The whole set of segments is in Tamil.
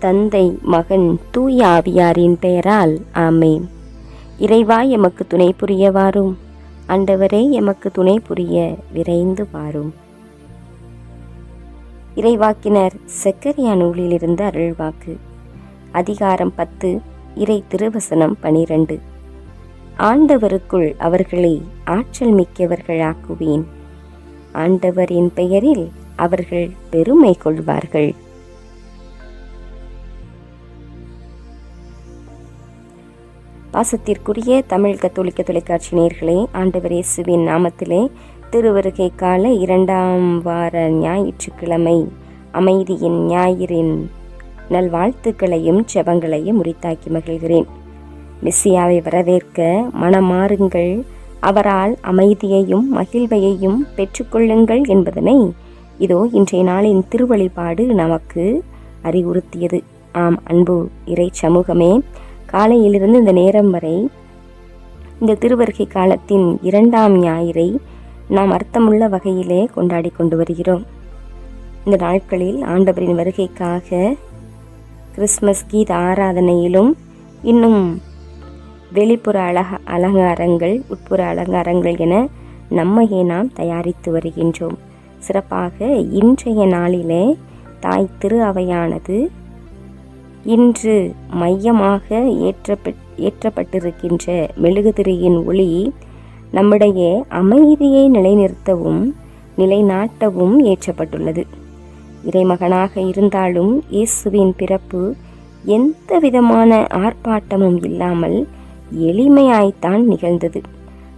தந்தை மகன் தூய ஆவியாரின் பெயரால் ஆமேன். இறைவா எமக்கு துணை புரிய வாரும். ஆண்டவரே எமக்கு துணை புரிய விரைந்து வாரும். இறைவாக்கினர் செக்கரியா நூலிலிருந்து அருள்வாக்கு. அதிகாரம் பத்து இறை திருவசனம் பனிரெண்டு. ஆண்டவருக்குள் அவர்களை ஆற்றல் மிக்கவர்களாக்குவேன். ஆண்டவரின் பெயரில் அவர்கள் பெருமை கொள்வார்கள். பாசத்திற்குரிய தமிழ் கத்தோலிக்க தொலைக்காட்சி நேர்களே ஆண்டவர் இயேசுவின் நாமத்திலே திருவருகை கால இரண்டாம் வார ஞாயிற்றுக்கிழமை அமைதியின் ஞாயிறின் நல்வாழ்த்துக்களையும் ஜெபங்களையும் உரித்தாக்கி மகிழ்கிறேன். மெஸ்ஸியாவை வரவேற்க மனமாறுங்கள். அவரால் அமைதியையும் மகிழ்வையையும் பெற்றுக்கொள்ளுங்கள் என்பதனை இதோ இன்றைய நாளின் திருவழிபாடு நமக்கு அறிவுறுத்தியது. ஆம் அன்பு இறை சமூகமே காலையிலிருந்து இந்த நேரம் வரை இந்த திருவருகை காலத்தின் இரண்டாம் ஞாயிறை நாம் அர்த்தமுள்ள வகையிலே கொண்டாடி கொண்டு வருகிறோம். இந்த நாட்களில் ஆண்டவரின் வருகைக்காக கிறிஸ்மஸ் கீத ஆராதனையிலும் இன்னும் வெளிப்புற அழக அலங்காரங்கள் உட்புற அலங்காரங்கள் என நம்மையே நாம் தயாரித்து வருகின்றோம். சிறப்பாக இன்றைய நாளிலே தாய் திரு அவையானது இன்று மையமாக ஏற்றப்பட் ஏற்றப்பட்டிருக்கின்ற மெழுகுதிரையின் ஒளி நம்முடைய அமைதியை நிலைநிறுத்தவும் நிலைநாட்டவும் ஏற்றப்பட்டுள்ளது. இறைமகனாக இருந்தாலும் இயேசுவின் பிறப்பு எந்த விதமான ஆர்ப்பாட்டமும் இல்லாமல் எளிமையாய்த்தான் நிகழ்ந்தது.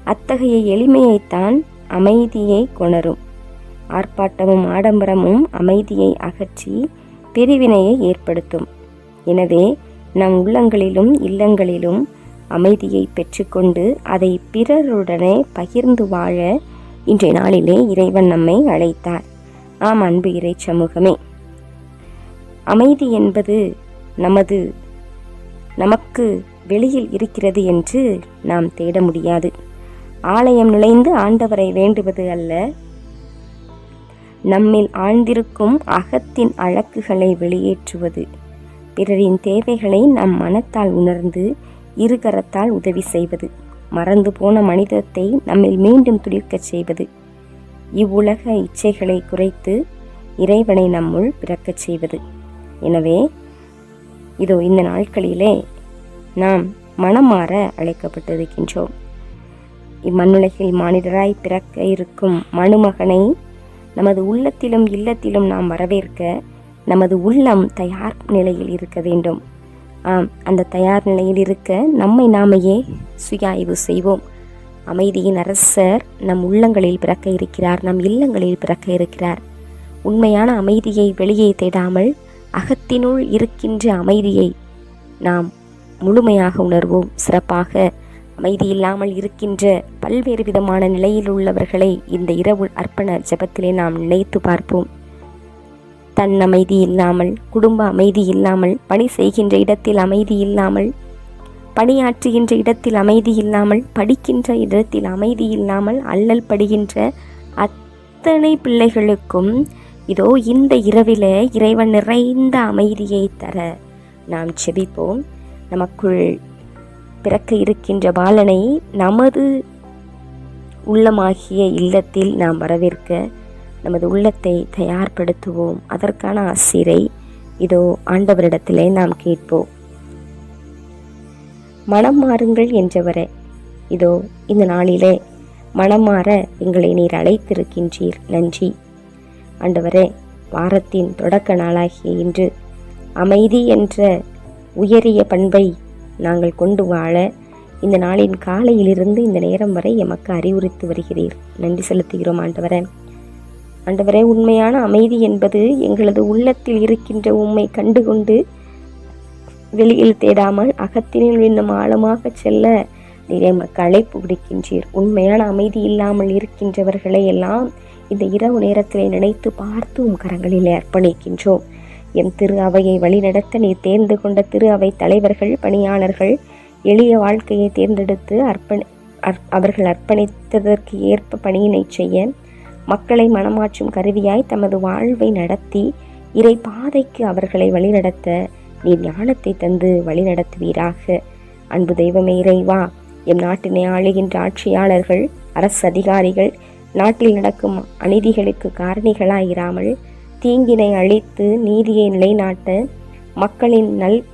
அத்தகைய எளிமையைத்தான் அமைதியை கொணரும். ஆர்ப்பாட்டமும் ஆடம்பரமும் அமைதியை அகற்றி பிரிவினையை ஏற்படுத்தும். எனவே நம் உள்ளங்களிலும் இல்லங்களிலும் அமைதியை பெற்றுக்கொண்டு அதை பிறருடனே பகிர்ந்து வாழ இன்றைய நாளிலே இறைவன் நம்மை அழைத்தார். ஆம் அன்பு இறை சமூகமே அமைதி என்பது நமது நமக்கு வெளியில் இருக்கிறது என்று நாம் தேட முடியாது. ஆலயம் நுழைந்து ஆண்டவரை வேண்டுவது அல்ல. நம்மில் ஆழ்ந்திருக்கும் அகத்தின் அழக்குகளை வெளியேற்றுவது. பிறரின் தேவைகளை நம் மனத்தால் உணர்ந்து இருகரத்தால் உதவி செய்வது. மறந்து போன மனிதத்தை நம்மில் மீண்டும் துடிக்கச் செய்வது. இவ்வுலக இச்சைகளை குறைத்து இறைவனை நம்முள் பிறக்கச் செய்வது. எனவே இதோ இந்த நாட்களிலே நாம் மனம் மாற அழைக்கப்பட்டிருக்கின்றோம். இம்மண்ணுலகில் மானிடராய் பிறக்க இருக்கும் மணுமகனை நமது உள்ளத்திலும் இல்லத்திலும் நாம் வரவேற்க நமது உள்ளம் தயார் நிலையில் இருக்க வேண்டும். ஆம் அந்த தயார் நிலையில் இருக்க நம்மை நாமையே சுய ஆய்வு செய்வோம். அமைதியின் அரசர் நம் உள்ளங்களில் பிறக்க இருக்கிறார் நம் இல்லங்களில் பிறக்க இருக்கிறார். உண்மையான அமைதியை வெளியே தேடாமல் அகத்தினுள் இருக்கின்ற அமைதியை நாம் முழுமையாக உணர்வோம். சிறப்பாக அமைதி இல்லாமல் இருக்கின்ற பல்வேறு விதமான நிலையில் உள்ளவர்களை இந்த இரவு அர்ப்பண ஜெபத்திலே நாம் நினைத்து பார்ப்போம். தன் அமைதி இல்லாமல் குடும்ப அமைதி இல்லாமல் பணி செய்கின்ற இடத்தில் அமைதி இல்லாமல் பணியாற்றுகின்ற இடத்தில் அமைதி இல்லாமல் படிக்கின்ற இடத்தில் அமைதி இல்லாமல் அல்லல் படுகின்ற அத்தனை பிள்ளைகளுக்கும் இதோ இந்த இரவில் இறைவன் நிறைந்த அமைதியை தர நாம் செபிப்போம். நமக்குள் பிறக்க இருக்கின்ற பாலனை நமது உள்ளமாகிய இல்லத்தில் நாம் வரவேற்க நமது உள்ளத்தை தயார்படுத்துவோம். அதற்கான ஆசிரை இதோ ஆண்டவரிடத்திலே நாம் கேட்போம். மனம் மாறுங்கள் என்றவரே இதோ இந்த நாளிலே மனம் மாற எங்களை நீர் அழைத்திருக்கின்றீர். நன்றி. ஆண்டவரே வாரத்தின் தொடக்க நாளாகிய இன்று அமைதி என்ற உயரிய பண்பை நாங்கள் கொண்டு வாழ இந்த நாளின் காலையிலிருந்து இந்த நேரம் வரை எமக்கு அறிவுறுத்து வருகிறீர். நன்றி செலுத்துகிறோம் ஆண்டவரே. ஆண்டவரே உண்மையான அமைதி என்பது எங்களது உள்ளத்தில் இருக்கின்ற உண்மை கண்டுகொண்டு வெளியில் தேடாமல் அகத்தினில் இன்னும் ஆழமாக செல்ல நீர் எமக்கு அழைப்பு விடுக்கின்றீர். உண்மையான அமைதி இல்லாமல் இருக்கின்றவர்களை எல்லாம் இந்த இரவு நேரத்திலே நினைத்து பார்த்து உம் கரங்களிலே அர்ப்பணிக்கின்றோம். என் திரு அவையை வழிநடத்த நீ தேர்ந்து கொண்ட திரு அவை தலைவர்கள் பணியாளர்கள் எளிய வாழ்க்கையை தேர்ந்தெடுத்து அர்ப்பணி அர் அவர்கள் அர்ப்பணித்ததற்கு ஏற்ப பணியினை செய்ய மக்களை மனமாற்றும் கருவியாய் தமது வாழ்வை நடத்தி இறை பாதைக்கு அவர்களை வழிநடத்த நீர் ஞானத்தை தந்து வழிநடத்துவீராக. அன்பு தெய்வமே இறைவா எம் நாட்டினை ஆளுகின்ற ஆட்சியாளர்கள் அரசு அதிகாரிகள் நாட்டில் நடக்கும் அநீதிகளுக்கு காரணிகளாயிராமல் தீங்கினை அழித்து நீதியை நிலைநாட்ட மக்களின் நல்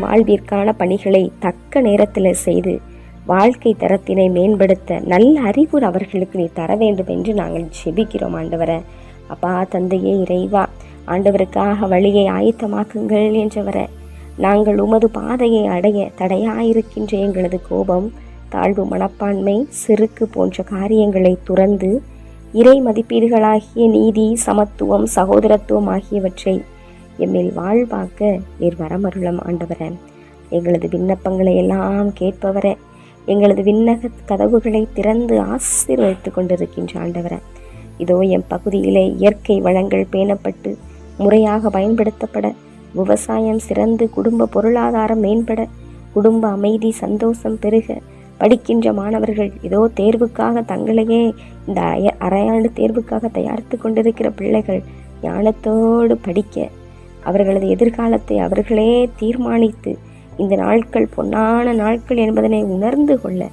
வாழ்விற்கான பணிகளை தக்க நேரத்தில் செய்து வாழ்க்கை தரத்தினை மேம்படுத்த நல்ல அறிவு அவர்களுக்கு நீ தர வேண்டும் என்று நாங்கள் ஜெபிக்கிறோம் ஆண்டவரை. அப்பா தந்தையே இறைவா ஆண்டவருக்காக வழியை ஆயத்தமாக்குங்கள் என்றவரை. நாங்கள் உமது பாதையை அடைய தடையாயிருக்கின்ற எங்களது கோபம் தாழ்வு மனப்பான்மை செருக்கு போன்ற காரியங்களை துறந்து இறை மதிப்பீடுகளாகிய நீதி சமத்துவம் சகோதரத்துவம் ஆகியவற்றை எம்மில் வாழ்வாக்க நீர் வரமருளம் ஆண்டவர. எங்களது விண்ணப்பங்களை எல்லாம் கேட்பவரே. எங்களது விண்ணக கதவுகளை திறந்து ஆசீர்வதித்து கொண்டிருக்கின்ற ஆண்டவரை. இதோ என் பகுதியிலே இயற்கை வளங்கள் பேணப்பட்டு முறையாக பயன்படுத்தப்பட விவசாயம் சிறந்து குடும்ப பொருளாதாரம் மேம்பட குடும்ப அமைதி சந்தோஷம் பெருக படிக்கின்ற மாணவர்கள் ஏதோ தேர்வுக்காக தங்களையே இந்த அய அரையாண்டு தேர்வுக்காக தயாரித்து கொண்டிருக்கிற பிள்ளைகள் ஞானத்தோடு படிக்க அவர்களது எதிர்காலத்தை அவர்களே தீர்மானித்து இந்த நாட்கள் பொன்னான நாட்கள் என்பதனை உணர்ந்து கொள்ள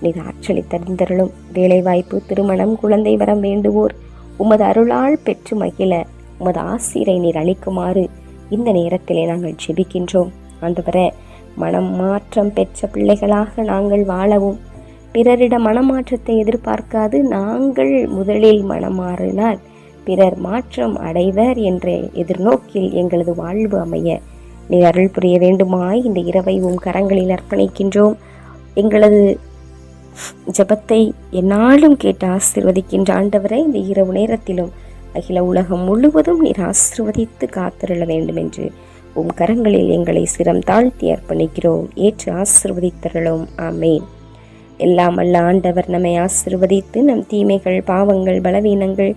நீர் ஆற்றலை தந்தருளும் வேலைவாய்ப்பு திருமணம் குழந்தை வரம் வேண்டுவோர் உமது அருளால் பெற்று மகிழ உமது ஆசிரை நீர் அளிக்குமாறு இந்த நேரத்திலே நாங்கள் ஜெபிக்கின்றோம். ஆண்டவரே மனம் மாற்றம் பெற்ற பிள்ளைகளாக நாங்கள் வாழவும் பிறரிடம் மனமாற்றத்தை எதிர்பார்க்காது நாங்கள் முதலில் மனமாறினால் பிறர் மாற்றம் அடைவர் என்ற எதிர்நோக்கில் எங்களது வாழ்வு அமைய நீ அருள் புரிய வேண்டுமாய். இந்த இரவை உன் கரங்களில் அர்ப்பணிக்கின்றோம். எங்களது ஜபத்தை என்னாலும் கேட்டு ஆசிர்வதிக்கின்ற ஆண்டவரை இந்த இரவு நேரத்திலும் அகில உலகம் முழுவதும் நீர் ஆசிர்வதித்து காத்திருள வேண்டும் என்று உம் கரங்களில் எங்களை சிரம் தாழ்த்தி அர்ப்பணிக்கிறோம். ஏற்று ஆசிர்வதித்தருளும். ஆமேன். எல்லாம் அல்ல ஆண்டவர் நம்மை ஆசிர்வதித்து நம் தீமைகள் பாவங்கள் பலவீனங்கள்